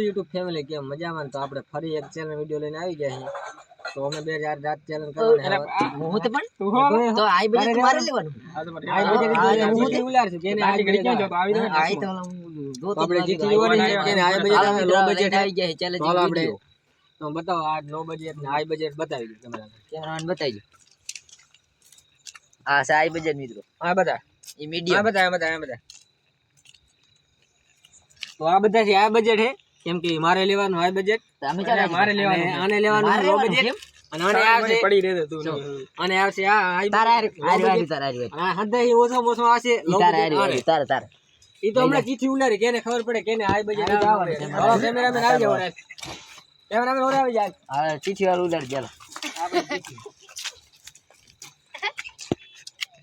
શું YouTube family કેમ મજામાં ને? તો આપણે ફરી એક ચેનલ વીડિયો લઈને આવી ગયા છીએ. તો અમે બે હજાર રાત ચેનલ કરવાની હવે. હું તો પણ? તું હો તો આઈ બજેટ તમારે લેવાનું. આ તો મારે આ બજેટ આ વીડિયો હું જીતી ઉલાડશું. કેને આ આટલી ઘડી ક્યાં બજેટ જતો? આવી હા, આઈ તો તો હું જો તો આપણે જીતી લેવાની છે કેને આ બજેટ આવે લો બજેટ આવી ગયા ચાલે તો હાલો આપણે તો બતાવો આ નો બજેટ ને હાઈ બજેટ બતાવી દઉં તમારે. કેમેરામેન બતાવી દો. આ છે આઈ બજેટ મિત્રો. આ બધા? એ આ મીડિયમ બધા આ બધા આ બધા. તો આ બધા છે આ બજેટ છે? કેમ કે મારે લેવાનું હાઈ બજેટ મારે લેવાનું આને લેવાનું લો બજેટ અને આને આવશે પડી રહેતો તું આ હાઈ તારા. તારા આવશે તારા. તારા તારા. ઈ હમણાં ચીઠી ઉલારી કેને ખબર પડે કેને હાઈ બજેટ આવી. આવે હવે કેમેરામેન આવી જાવ ને. કેમેરામેન ઓરે આવી જાય. હા ચીઠી વાળું ઉડાડ ચાલો.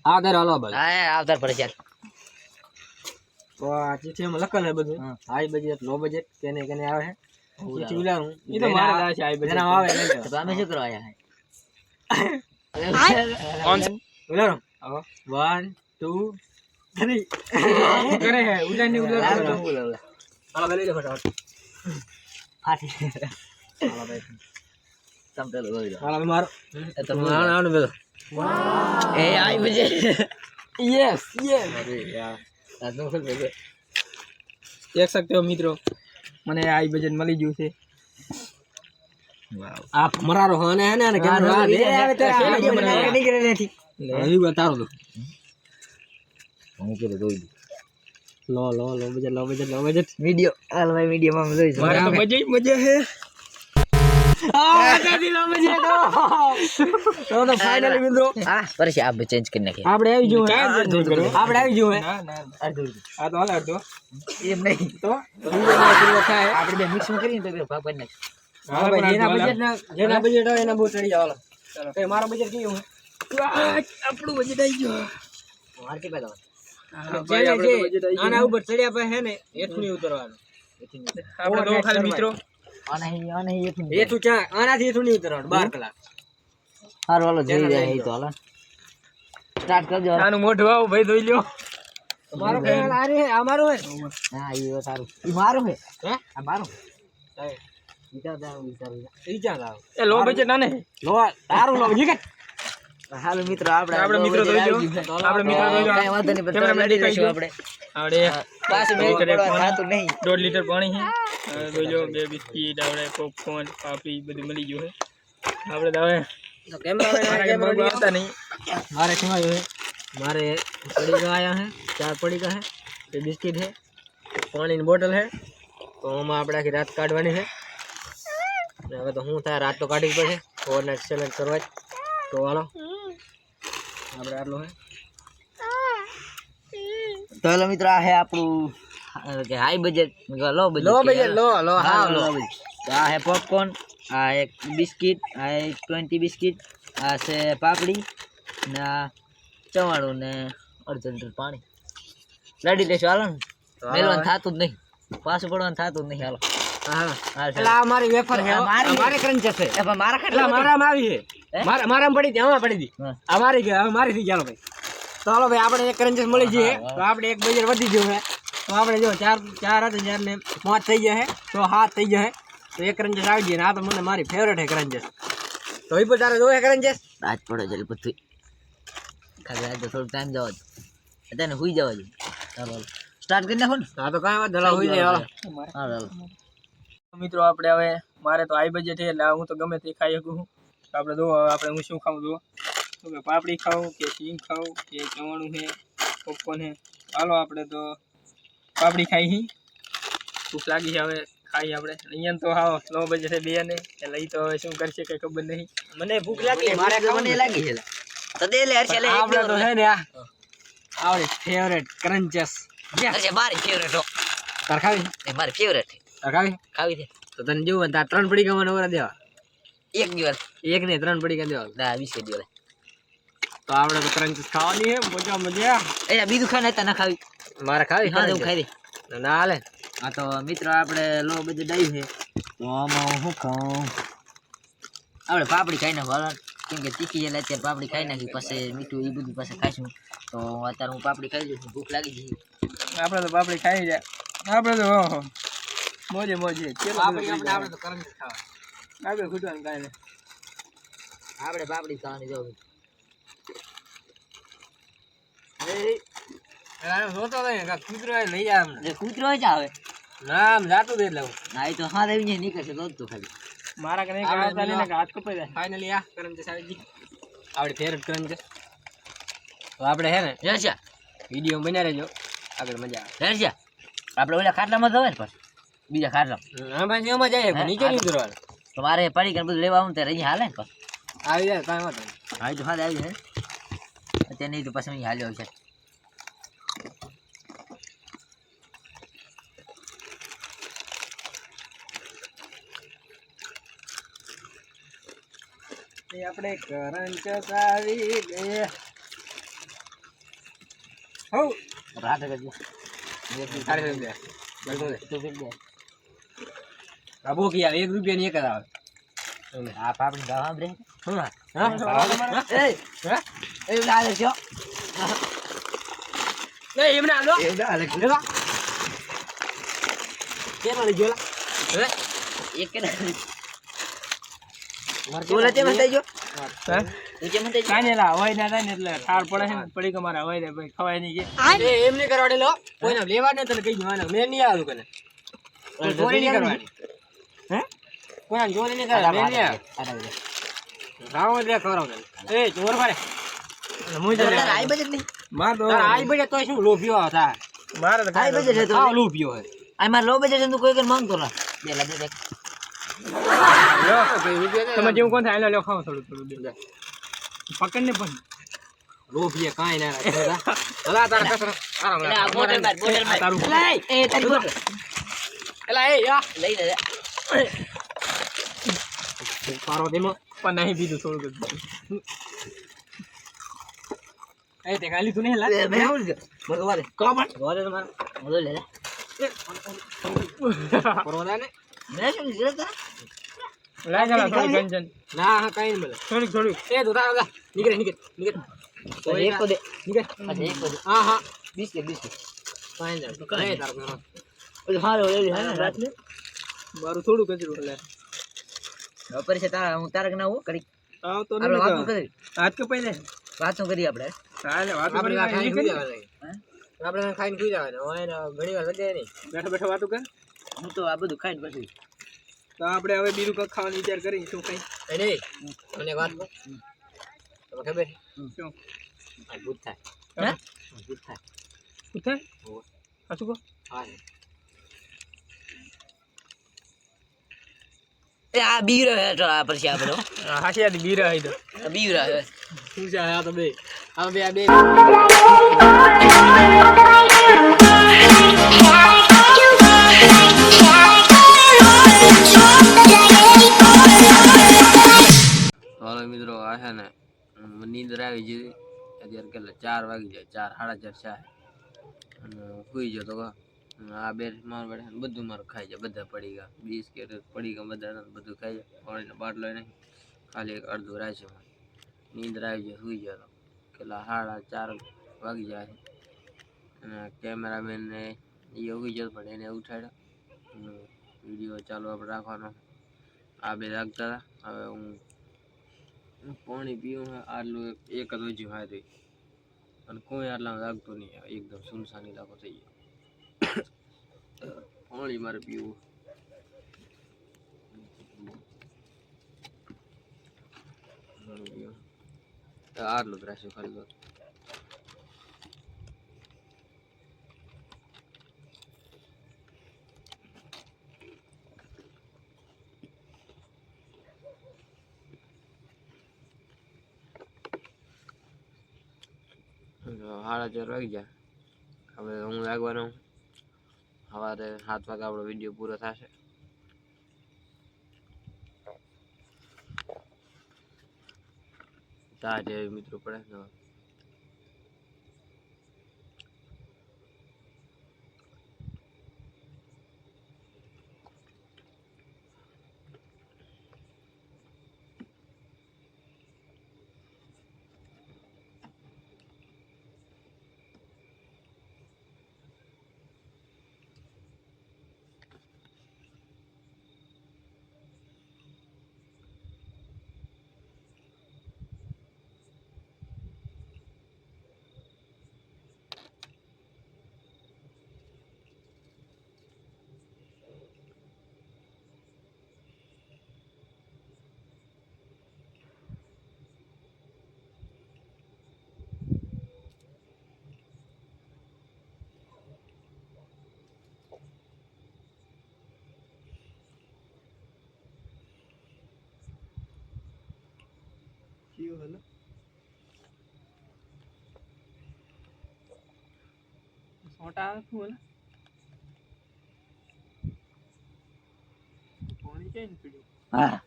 હા હાલો ભાઈ. હા હા, આવતાર પડે ચાલ. તો આ ચીઠીમાં લખેલું છે બધું. હા. હાઈ બજેટ લો બજેટ કેને કેને આવે છે. ચીઠી ઉલારું ઈ તો મારે લાવે છે આ બજેટ. જેના આવે લઈ લેવાનું. તો અમે શું કરવા આવ્યા કોણ છે? ઉલારો વન ટુ થ્રી શું કરે છે? ઉડાનની ઉડાન હાલો, કરો. બોલો, બોલો. હાલો ભાઈ લઈ લો ફટાફટ. ફાટી હાલો ભાઈ તમ પેલું બોલી દો. હાલો ભાઈ મારો. એ તો બોલો. આનો આનો પેલો એ આઈ બજેટ યસ યસ આ તો દેખ શકતે હો મિત્રો મને આ બજેટ મળી ગયું છે. આપ મરારો હને હે ને કે આ લે આવે તો આ હા, મને હા. નીકળે નથી. આવી બતાવો તો હું કે દોઈ દઉં. Low low low budget low budget low budget video હાલ ભાઈ વિડિયો માં જોઈશ. મારે તો મજા મજા છે તો. તો ફાઇનલી મિત્રો. હા પછી આ ચેન્જ કરી નાખીએ. આપણે આવી જવું ક્યાં change કરવું? આપણે આવી જવું ના ના ના. અડધું આ તો હાલ અડધો એમ નહીં. તો? બીજો પૂરો થાય. આપણે બે મિક્સમાં તો ભાગ પાડી નાખીએ જેના બજેટ જેના બજેટ હોય એના બહુ ચડી જાવ ચાલો. મારો બજેટ કેવું આપણું બજેટ આવી ગયો મારે કેટલા જવાનું? ઉપર ચડ્યા પછી હે ને હેઠું ઉતરવાનું. આપણે ખાલી મિત્રો ચા આનાથી હેઠું નહીં કરવાનું બાર કલાક. હારું હાલો જોઈ જાય એ તો હાલો. સ્ટાર્ટ કરજો આનું મોઢું આવું ભાઈ ધોઈ લ્યો. મારો કઈ હાલ આરે આ મારું હે. હા એ સારું. ઈ મારું હે? હે? આ મારું? હે. વિચાર તારું વિચાર વિચાર. ઈ એ લો બજેટ આને લો તારું લો જીગત હાલો મિત્રો આપણે આપણે મિત્રો બધે જોઈ આવી લો. ગયું છે. આપણે મિત્રો જોઈ લો. કાંઈ વાંધો નહીં પણ કેમેરામેન લડી દેખાઈ લઈશું ગયો. આપણે આપણે પાછું મેં લીટરે પડવા પાણી. થતું નહીં. દોઢ લીટર પાણી છે. હવે જોઈ લો બે બિસ્કીટ આપણે પોપકોર્ન પાપડી બધું મળી ગયું છે. આપણે તો હવે તો કેમેરા મારા ઘરે બહુ આવતા નહીં. મારે શું આવ્યું છે? મારે પડીકા આયા હે ચાર પડીકા હે બે બિસ્કિટ હે પાણીની બોટલ હે તો આમાં આપણે આખી રાત કાઢવાની છે. ને હવે તો શું થાય રાત તો કાઢવી પડશે. ઓવરનાઇટ સેલેક્ટ કરવા જ. તો હાલો. આપણે આટલું હે. તો હેલો મિત્રો આ હે આપણું કે high budget low budget low budget low લો હા લો. તો આ હે પોપકોર્ન આ એક બિસ્કિટ આ એક ટ્વેન્ટી બિસ્કિટ આ છે પાપડી ને આ ચવાણું ને અડધો લીટર પાણી. લડી લેશું હાલો ને? મેલવાનું થતું જ નહીં. પાછું પડવાનું થતું જ નહીં હાલો. મારી વેફર છે. મારી. ક્રંચર છે મારા ખાટલા મારામાં આવી છે. મારા મારામાં પડી હતી આમાં પડી હતી. હા. આ મારી થઈ ચાલો ભાઈ. તો હાલો ભાઈ આપણે એક કરંચસ મળી જઈએ તો આપણે એક બજેટ વધી ગયું છે. તો આપણે જો ચાર ચાર હતા ચાર ને પાંચ થઈ ગયા છે. તો હાથ થઈ ગયા તો એક કરંચસ આવી જઈએ ને આ તો મને મારી ફેવરેટ હે કરંચસ તો એ પણ તારે જોવે કરંચસ આજ પડે છે બધું ખાલી આજે થોડું ટાઈમ જવા દો. અત્યારે સુઈ જવા દે. ચાલો સ્ટાર્ટ કરી નાખો ને. હા તો કાંઈ વાંધો હોય હોઈ જાય હાલો હાલો હાલો. મિત્રો આપણે હવે મારે તો આઈ બજેટ છે એટલે હું તો ગમે તે ખાઈ શકું છું. આપણે જો આપણે હું શું ખાઉં જો? કે પાપડી ખાઉં કે સિંગ ખાઉં કે ચવાણું છે પોપકોર્ન છે. હાલો આપણે તો પાપડી ખાઈ હી. ભૂખ લાગી છે હવે ખાઈ આપણે. અહીંયા તો હાવ નો બજેટ છે બે ને એટલે એ તો હવે શું કરશે કઈ ખબર નહીં. મને ભૂખ લાગી મારે મને લાગી. છે તો લે હર્ષ લે આપણે તો છે ને આ. આવડી ફેવરેટ કરંચસ હર્ષ મારી ફેવરેટ હો. તાર ખાવી? એ મારી ફેવરેટ તાર ખાવી? ખાવી છે. તો તને જેવું તાર ત્રણ પડી મને ઓરા દેવા. એક દિવસ. એક ને ત્રણ પડી દેવા. દા વીસે દિવસ. તો આપણે તો કરંચસ ખાવાની છે મજા મજા. એ બીજું ખાને તને ના ખાવી. મારે ખાવી? હા હું ખાઈ દે ના હાલે. હા તો મિત્રો આપણે લો બધું ડાયું છે. તો આમાં હું ખાઉં? આપણે પાપડી ખાઈ નાખું હાલો. કેમ કે તીખી એટલે અત્યારે પાપડી ખાઈ નાખી પછી મીઠું એ બધું પછી ખાઈશું. તો અત્યારે હું પાપડી ખાઈ લઈશ ભૂખ લાગી જઈ આપણે તો પાપડી ખાઈ જાય આપણે તો મોજે મોજે. કેટલો પાપડી આપણે આપણે તો કરંટ ખાવા. આગળ ખૂટવાનું કાંઈ નહીં. આપણે પાપડી ખાવાની જો જોતો કૂતરો લઈ જાય અમને. કૂતરો જ આવે. ના આમ જાતું એટલે ના એ તો હા રહીને નીકળશે તો તો ખાલી. મારા કને આપણે હાથ કપાઈ જાય. ફાઇનલી આ આવી ગઈ આપણી ફેવરેટ છે તો આપણે હે ને વીડિયો બન્યા રહેજો આગળ મજા આવે. રેરશા આપણે ઓલા ખાટલામાં જવાય ને પણ બીજા ખાટલા હા ભાઈ એમાં જાય પણ નીચે નહીં ઉતરવાનું. તો મારે પડી કરીને બધું લેવા આવું ત્યારે અહીં હાલે ને આવી જાય કાંઈ વાંધો નહીં. આવી તો હા આવી જાય. અત્યારે નહીં તો પછી અહીં હાલ્યો છે આપણે કરંટ આવી ગયે હો રાતે કરજો સાડી રૂપિયા. બરોબર છે. ગયા. આ કે આવે એક રૂપિયા ની એક જ આવે. આ પાપડી ગાવા બ્રે હા? હા? એ હા? એ લાલે છો નહીં એમને આલો. એ લાલે લેવા. કે મને જોલા? હે? એક કે મારે બોલે તે મને જો કાંઈ ના ને ને એમ નહીં કરવાડે લો. કોઈને લેવા નહીં તને કહી જવાનું મેં નહીં આવ્યું કને કોઈ નહીં કરવાની. હે? કોઈ ચોરી નહીં કરવાની મેં નહીં આવ્યું દે ખવડાવ એ મારે. આઈ નહીં. માર તો આઈ બજે તોય શું લોભિયો હતા મારે તો આઈ કાંઈ છે તો. આવ લોભિયો હે આ માર લો બજે છે તું કોઈ કર માંગતો ના. બે લા. દે તમે જેવું કોણ થાય લ્યો ખાઓ થોડું થોડું દે. પકડ ને પણ. લોભિયા કાંઈ ના રાખે હલા તારા કસર આરામ એટલે બોટલ માર બોટલ માર તારું. એ તારી બોટલ એલા એ યા લઈ લે પારો દેમો પણ નહીં પીધું થોડુંક જ. એ તે ગાલી તું નહીં લા. મે આવું જ ભગવાન કોમન બોલે તમારે બોલો લે લે કોરોના ને મે શું કરે તા? લાય ચાલો થોડી કંચન ના હા કઈ નહીં મળે. થોડી થોડી એ તો તારા લા નીકળે નીકળે નીકળે. એક તો દે નીકળે. અચ્છા એક તો દે હા હા. Biscuit biscuit. કાંઈ નહીં. કઈ તારો. ઓલો હારો લે હા રાત ને મારું થોડું કચરું લે બપોર છે તારા હું તારક ના હું કરી આવ તો આપણે વાતો કરી. હાથ કપાઈ લે વાતો કરી આપણે. ચાલે વાતો કરી આપણે ખાઈને. આપણે ખાઈને સુઈ જવાનું. હોય ને ઘણી વાર લગે નહીં. બેઠો બેઠો વાતો કર. હું તો આ બધું ખાઈને પછી. તો આપણે હવે બીજું કંઈક ખાવાનો વિચાર કરી શું કઈ? એ નહીં. મને વાત કહું? તમને ખબર? શું? ભૂત થાય. ભૂત થાય. શું થાય? હા. શું કહો? હા છે. એ આ બીરો હે તો આ પછી આપણો હાશિયાથી બીરા હઈ તો આ બીરો હે શું છે આ તો બે આ બે આ બે હાલો મિત્રો. આ છે ને નીંદર આવી જઈ અત્યારે કેટલા? ચાર વાગી જાય ચાર સાડા ચાર ચાર. અને સુઈ ગયો તો કહો. અને આ બે માર બેઠા બધું મારું ખાઈ જાય, બધા પડી ગયા. બિસ્કેટ પડી ગયા બધા બધું ખાઈ જાય. પાણીનો બાટલો નહીં. ખાલી એક અડધું રાખ્યું નીંદર આવી જાય સુઈ જાય કેટલા સાડા ચાર વાગી જાય. અને કેમેરામેનને એ ઉગી ગયો, પણ એને ઉઠાડ્યો. વીડિયો ચાલુ આપણે રાખવાનો. આ બે રાખતા હતા. હવે હું પાણી પીવું આટલું એક જ વજ્યું હારી અને કોઈ આટલા લાગતું નહીં. એકદમ સુનસાની લાગો થઈ ગયો. પાણી મારે પીવું. આટલું જ રાખ્યું ખાલી. સાડા ચાર વાગી ગયા. હવે હું લાગવાનો. સવારે સાત વાગે આપણો વીડિયો પૂરો થશે. જેવી મિત્રો પડે કયું હલો સોટા આવે શું હલે પાણી ક્યાં પીડ્યું? હા.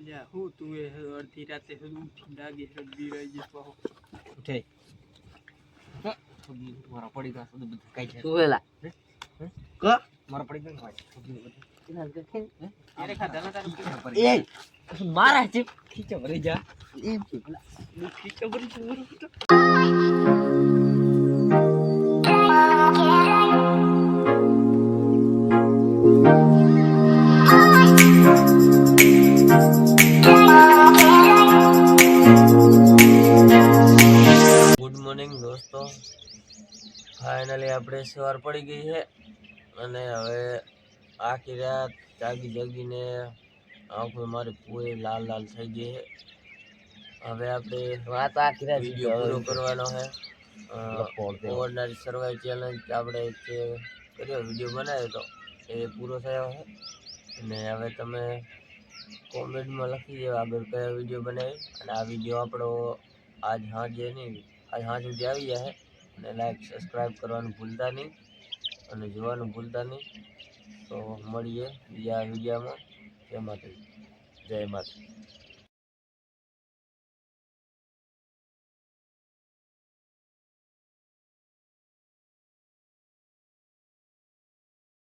લ્યા હું તું એ અડધી રાતે સુધી ઉઠી લાગે રડવી રહી જઈશ પાહો ઉઠે. મારા પડી ગયા બધું. કઈ છે શું વેલા મારા પડી ગયા ને અરે ખાધા ના તારું ભાઈ એ મારા ચીપ ખીચો ભરી જા એમ છે ખીચો ભરી જા ગુડ મોર્નિંગ દોસ્તો ફાઇનલી આપણે સવાર પડી ગઈ છે અને હવે આખી રાત જાગી જાગીને આંખો મારી પૂરી લાલ લાલ થઈ ગઈ છે. હવે આપણે વાત આખી રાત વીડિયો પૂરો કરવાનો છે. ઓવરનાઇટ સર્વાઈવ ચેલેન્જ આપણે જે કર્યો વીડિયો બનાવ્યો તો એ પૂરો થયો છે. અને હવે તમે કોમેન્ટમાં લખી દો આગળ કયો વીડિયો બનાવી અને આ વીડિયો આપણો આજ સાંજે નહીં આજ સાંજ સુધી આવી જાય અને લાઈક સબસ્ક્રાઈબ કરવાનું ભૂલતા નહીં. અને જોવાનું ભૂલતા નહીં. તો મળીએ બીજા વિડીયામાં જય માતાજી. જય માતા